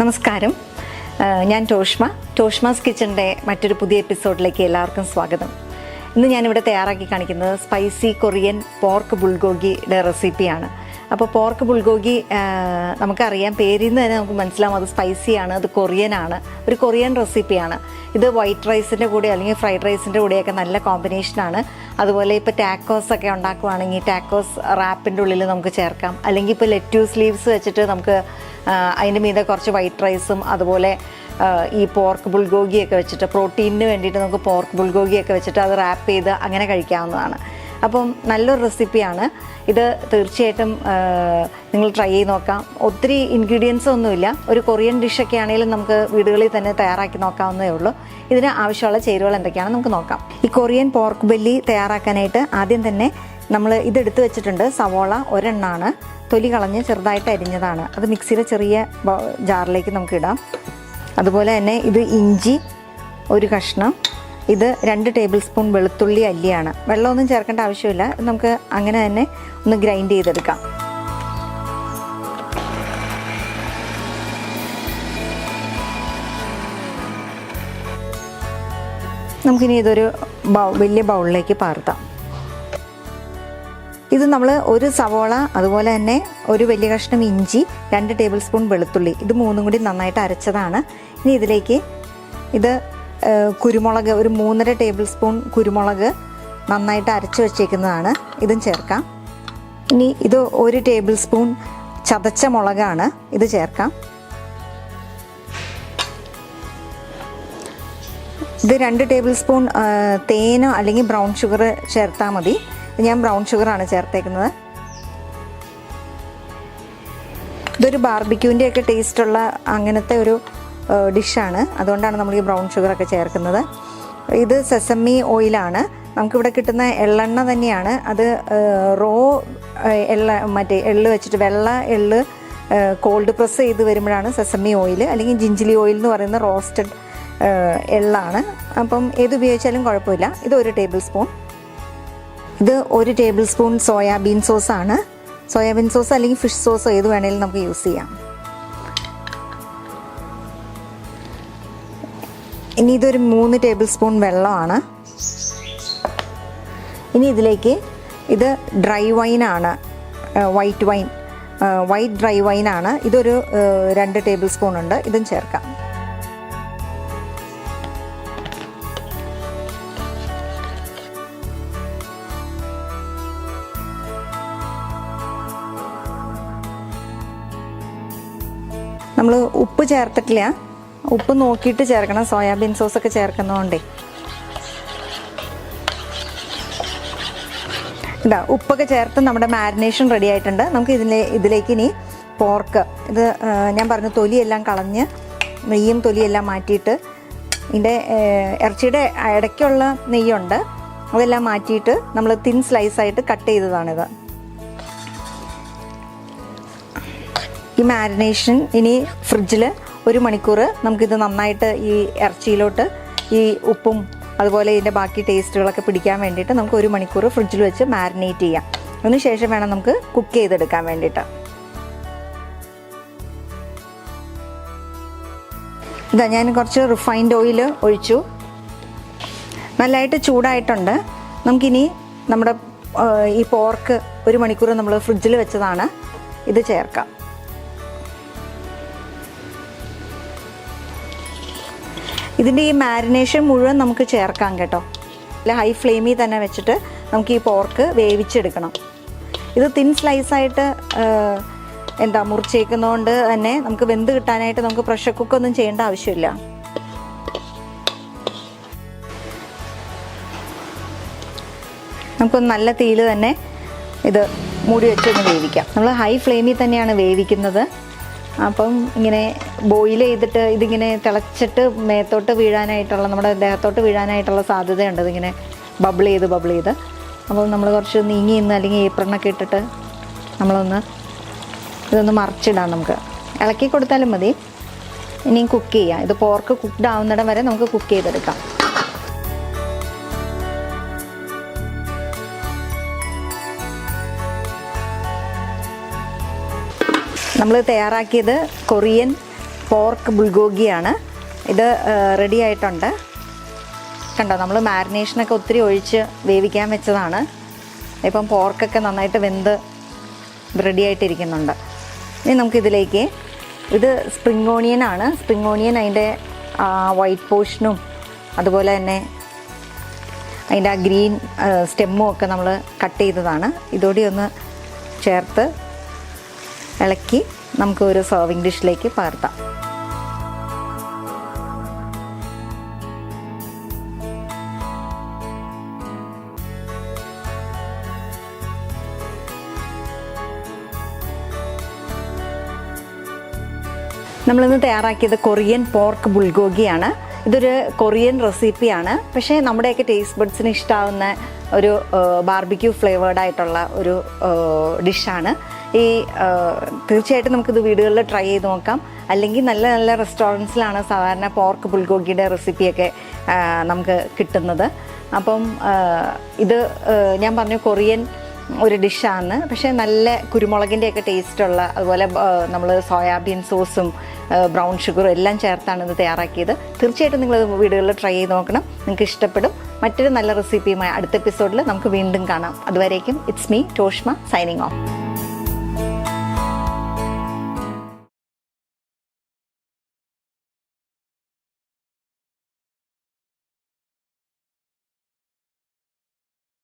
നമസ്കാരം. ഞാൻ ടോഷ്മ. ടോഷ്മാസ് കിച്ചണിന്റെ മറ്റൊരു പുതിയ എപ്പിസോഡിലേക്ക് എല്ലാവർക്കും സ്വാഗതം. ഇന്ന് ഞാനിവിടെ തയ്യാറാക്കി കാണിക്കുന്നത് സ്പൈസി കൊറിയൻ പോർക്ക് ബുൾഗോഗിയുടെ റെസിപ്പിയാണ്. അപ്പോൾ പോർക്ക് ബുൾഗോഗി നമുക്കറിയാം പേരിൽ നിന്ന് തന്നെ നമുക്ക് മനസ്സിലാവും അത് സ്പൈസി ആണ് അത് കൊറിയനാണ് ഒരു കൊറിയൻ റെസിപ്പിയാണ്. ഇത് വൈറ്റ് റൈസിന്റെ കൂടെ അല്ലെങ്കിൽ ഫ്രൈഡ് റൈസിന്റെ കൂടെയൊക്കെ നല്ല കോമ്പിനേഷനാണ് അതുപോലെ ഇപ്പോൾ ടാക്കോസ് ഒക്കെ ഉണ്ടാക്കുവാണെങ്കിൽ ടാക്കോസ് റാപ്പിന്റെ ഉള്ളിൽ നമുക്ക് ചേർക്കാം. അല്ലെങ്കിൽ ഇപ്പോൾ ലെറ്റ്യൂസ് ലീവ്സ് വെച്ചിട്ട് നമുക്ക് അതിന്റെ മീതെ കുറച്ച് വൈറ്റ് റൈസും അതുപോലെ ഈ പോർക്ക് ബുൾഗോഗിയൊക്കെ വെച്ചിട്ട് പ്രോട്ടീനിന് വേണ്ടിയിട്ട് നമുക്ക് പോർക്ക് ബുൾഗോഗിയൊക്കെ വെച്ചിട്ട് അത് റാപ്പ് ചെയ്ത് അങ്ങനെ കഴിക്കാവുന്നതാണ്. അപ്പം നല്ലൊരു റെസിപ്പിയാണ് ഇത് തീർച്ചയായിട്ടും നിങ്ങൾ ട്രൈ ചെയ്ത് നോക്കാം. ഒത്തിരി ഇൻഗ്രീഡിയൻസ് ഒന്നുമില്ല ഒരു കൊറിയൻ ഡിഷൊക്കെ ആണെങ്കിലും നമുക്ക് വീടുകളിൽ തന്നെ തയ്യാറാക്കി നോക്കാവുന്നതേ ഉള്ളൂ. ഇതിന് ആവശ്യമുള്ള ചേരുവകൾ എന്തൊക്കെയാണെന്ന് നമുക്ക് നോക്കാം. ഈ കൊറിയൻ പോർക്ക് ബെല്ലി തയ്യാറാക്കാനായിട്ട് ആദ്യം തന്നെ നമ്മൾ ഇതെടുത്ത് വെച്ചിട്ടുണ്ട്. സവോള ഒരെണ്ണാണ്. തൊലി കളഞ്ഞ് ചെറുതായിട്ട് അരിഞ്ഞതാണ്. അത് മിക്സിയിലെ ചെറിയ ജാറിലേക്ക് നമുക്ക് ഇടാം. അതുപോലെ തന്നെ ഇത് ഇഞ്ചി ഒരു കഷ്ണം. ഇത് രണ്ട് ടേബിൾ സ്പൂൺ വെളുത്തുള്ളി അല്ലിയാണ്. വെള്ളമൊന്നും ചേർക്കേണ്ട ആവശ്യമില്ല. നമുക്ക് അങ്ങനെ തന്നെ ഒന്ന് ഗ്രൈൻഡ് ചെയ്തെടുക്കാം. നമുക്കിനി ഇതൊരു ബൗ വലിയ ബൗളിലേക്ക് പാർത്താം. ഇത് നമ്മൾ ഒരു സവോള അതുപോലെ തന്നെ ഒരു വലിയ കഷ്ണം ഇഞ്ചി രണ്ട് ടേബിൾ സ്പൂൺ വെളുത്തുള്ളി. ഇത് മൂന്നും കൂടി നന്നായിട്ട് അരച്ചതാണ്. ഇനി ഇതിലേക്ക് ഇത് കുരുമുളക് ഒരു മൂന്നര ടേബിൾ സ്പൂൺ കുരുമുളക് നന്നായിട്ട് അരച്ച് വച്ചേക്കുന്നതാണ്. ഇതും ചേർക്കാം. ഇനി ഇത് ഒരു ടേബിൾ സ്പൂൺ ചതച്ച മുളകാണ്. ഇത് ചേർക്കാം. ഇത് രണ്ട് ടേബിൾ സ്പൂൺ തേനോ അല്ലെങ്കിൽ ബ്രൗൺ ഷുഗർ ചേർത്താൽ മതി. ഞാൻ ബ്രൗൺ ഷുഗറാണ് ചേർത്തേക്കുന്നത്. ഇതൊരു ബാർബിക്യൂവിന്റെ ഒക്കെ ടേസ്റ്റുള്ള അങ്ങനത്തെ ഒരു ഡിഷാണ്. അതുകൊണ്ടാണ് നമ്മൾ ഈ ബ്രൗൺ ഷുഗറൊക്കെ ചേർക്കുന്നത്. ഇത് സെസമ്മി ഓയിലാണ്. നമുക്കിവിടെ കിട്ടുന്ന എള്ളെണ്ണ തന്നെയാണ്. അത് റോ എള്ള മറ്റേ എള്ള് വെച്ചിട്ട് വെള്ള എള്ള് കോൾഡ് പ്രസ് ചെയ്ത് വരുമ്പോഴാണ് സെസമ്മി ഓയിൽ അല്ലെങ്കിൽ ജിഞ്ചിലി ഓയിൽ എന്ന് പറയുന്ന റോസ്റ്റഡ് എള്ളാണ്. അപ്പം ഏത് ഉപയോഗിച്ചാലും കുഴപ്പമില്ല. ഇത് ഒരു ടേബിൾ സ്പൂൺ. ഇത് ഒരു ടേബിൾ സ്പൂൺ സോയാബീൻ സോസാണ് സോയാബീൻ സോസ് അല്ലെങ്കിൽ ഫിഷ് സോസ് ഏത് വേണേലും നമുക്ക് യൂസ് ചെയ്യാം. ഇനി ഇതൊരു മൂന്ന് ടേബിൾ സ്പൂൺ വെള്ളമാണ്. ഇനി ഇതിലേക്ക് ഇത് ഡ്രൈ വൈനാണ് വൈറ്റ് വൈൻ വൈറ്റ് ഡ്രൈ വൈനാണ് ഇതൊരു രണ്ട് ടേബിൾ സ്പൂൺ ഉണ്ട്. ഇതും ചേർക്കാം. നമ്മൾ ഉപ്പ് ചേർത്തിട്ടില്ല. ഉപ്പ് നോക്കിയിട്ട് ചേർക്കണം. സോയാബീൻ സോസൊക്കെ ചേർക്കുന്നതുകൊണ്ടേ ഇതാ ഉപ്പൊക്കെ ചേർത്ത് നമ്മുടെ മാരിനേഷൻ റെഡി ആയിട്ടുണ്ട്. നമുക്ക് ഇതിലെ ഇതിലേക്ക് ഇനി പോർക്ക്. ഇത് ഞാൻ പറഞ്ഞ തൊലിയെല്ലാം കളഞ്ഞ് നെയ്യും തൊലിയെല്ലാം മാറ്റിയിട്ട് ഇതിന്റെ ഇറച്ചിയുടെ ഇടയ്ക്കുള്ള നെയ്യുണ്ട്. അതെല്ലാം മാറ്റിയിട്ട് നമ്മൾ തിൻ സ്ലൈസായിട്ട് കട്ട് ചെയ്തതാണിത്. ഈ മാരിനേഷൻ ഇനി ഫ്രിഡ്ജിൽ ഒരു മണിക്കൂർ നമുക്കിത് നന്നായിട്ട് ഈ ഇറച്ചിയിലോട്ട് ഈ ഉപ്പും അതുപോലെ ഇതിന്റെ ബാക്കി ടേസ്റ്റുകളൊക്കെ പിടിക്കാൻ വേണ്ടിയിട്ട് നമുക്ക് ഒരു മണിക്കൂർ ഫ്രിഡ്ജിൽ വെച്ച് മാരിനേറ്റ് ചെയ്യാം. അതിന് ശേഷം വേണം നമുക്ക് കുക്ക് ചെയ്തെടുക്കാൻ വേണ്ടിയിട്ട്. ഇതാ ഞാൻ കുറച്ച് റിഫൈൻഡ് ഓയിൽ ഒഴിച്ചു. നല്ലതായിട്ട് ചൂടായിട്ടുണ്ട്. നമുക്കിനി നമ്മുടെ ഈ പോർക്ക് ഒരു മണിക്കൂർ നമ്മൾ ഫ്രിഡ്ജിൽ വെച്ചതാണ് ഇത് ചേർക്കാം. ഇതിന്റെ ഈ മാരിനേഷൻ മുഴുവൻ നമുക്ക് ചേർക്കാം കേട്ടോ. അല്ല ഹൈ ഫ്ലെയിമിൽ തന്നെ വെച്ചിട്ട് നമുക്ക് ഈ പോർക്ക് വേവിച്ചെടുക്കണം. ഇത് തിൻ സ്ലൈസായിട്ട് എന്താ മുറിച്ചേക്കുന്നതുകൊണ്ട് തന്നെ നമുക്ക് വെന്ത് കിട്ടാനായിട്ട് നമുക്ക് പ്രഷർ കുക്കൊന്നും ചെയ്യേണ്ട ആവശ്യമില്ല. നമുക്ക് നല്ല തീയിൽ തന്നെ ഇത് മൂടി വെച്ചൊന്ന് വേവിക്കാം. നമ്മൾ ഹൈ ഫ്ലെയിമിൽ തന്നെയാണ് വേവിക്കുന്നത്. അപ്പം ഇങ്ങനെ ബോയിൽ ചെയ്തിട്ട് ഇതിങ്ങനെ തിളച്ചിട്ട് മേത്തോട്ട് വീഴാനായിട്ടുള്ള നമ്മുടെ ദേഹത്തോട്ട് വീഴാനായിട്ടുള്ള സാധ്യതയുണ്ട്. ഇതിങ്ങനെ ബബിൾ ചെയ്ത് ബബിൾ ചെയ്ത്. അപ്പോൾ നമ്മൾ കുറച്ച് നീങ്ങി നിന്ന് അല്ലെങ്കിൽ ഏപ്രണൊക്കെ ഇട്ടിട്ട് നമ്മളൊന്ന് ഇതൊന്ന് മറിച്ചിടാം നമുക്ക്. ഇളക്കി കൊടുത്താലും മതി. ഇനിയും കുക്ക് ചെയ്യാം. ഇത് പോർക്ക് കുക്ക്ഡ് ആവുന്നിടം വരെ നമുക്ക് കുക്ക് ചെയ്തെടുക്കാം. നമ്മൾ തയ്യാറാക്കിയത് കൊറിയൻ പോർക്ക് ബുൾഗോഗിയാണ്. ഇത് റെഡി ആയിട്ടുണ്ട്. കണ്ടോ നമ്മൾ മാരിനേഷനൊക്കെ ഒത്തിരി ഒഴിച്ച് വേവിക്കാൻ വെച്ചതാണ്. ഇപ്പം പോർക്കൊക്കെ നന്നായിട്ട് വെന്ത് റെഡി ആയിട്ടിരിക്കുന്നുണ്ട്. ഇനി നമുക്കിതിലേക്ക് ഇത് സ്പ്രിംഗ് ഓണിയൻ ആണ്. സ്പ്രിംഗ് ഓണിയൻ അതിന്റെ വൈറ്റ് പോർഷനും അതുപോലെ തന്നെ അതിന്റെ ആ ഗ്രീൻ സ്റ്റെമ്മും ഒക്കെ നമ്മൾ കട്ട് ചെയ്തതാണ്. ഇതോടെ ഒന്ന് ചേർത്ത് ഇളക്കി നമുക്ക് ഒരു സെർവിങ് ഡിഷിലേക്ക് പകർത്താം. നമ്മളിന്ന് തയ്യാറാക്കിയത് കൊറിയൻ പോർക്ക് ബുൾഗോഗിയാണ് ഇതൊരു കൊറിയൻ റെസിപ്പിയാണ് പക്ഷേ നമ്മുടെയൊക്കെ ടേസ്റ്റ് ബഡ്സിന് ഇഷ്ടാവുന്ന ഒരു ബാർബിക്യൂ ഫ്ലേവേർഡ് ആയിട്ടുള്ള ഒരു ഡിഷാണ് ഈ തീർച്ചയായിട്ടും നമുക്കിത് വീടുകളിൽ ട്രൈ ചെയ്ത് നോക്കാം. അല്ലെങ്കിൽ നല്ല നല്ല റെസ്റ്റോറന്റ്സിലാണ് സാധാരണ പോർക്ക് ബുൾഗോഗിയുടെ റെസിപ്പിയൊക്കെ നമുക്ക് കിട്ടുന്നത്. അപ്പം ഇത് ഞാൻ പറഞ്ഞു കൊറിയൻ ഒരു ഡിഷാണ് പക്ഷേ നല്ല കുരുമുളകിന്റെയൊക്കെ ടേസ്റ്റുള്ള അതുപോലെ നമ്മൾ സോയാബീൻ സോസും ബ്രൗൺ ഷുഗറും എല്ലാം ചേർത്താണ് ഇത് തയ്യാറാക്കിയത്. തീർച്ചയായിട്ടും നിങ്ങളത് വീടുകളിൽ ട്രൈ ചെയ്ത് നോക്കണം. നിങ്ങൾക്ക് ഇഷ്ടപ്പെടും. മറ്റൊരു നല്ല റെസിപ്പിയുമായി അടുത്ത എപ്പിസോഡിൽ നമുക്ക് വീണ്ടും കാണാം. അതുവരേക്കും it's me Toshma signing off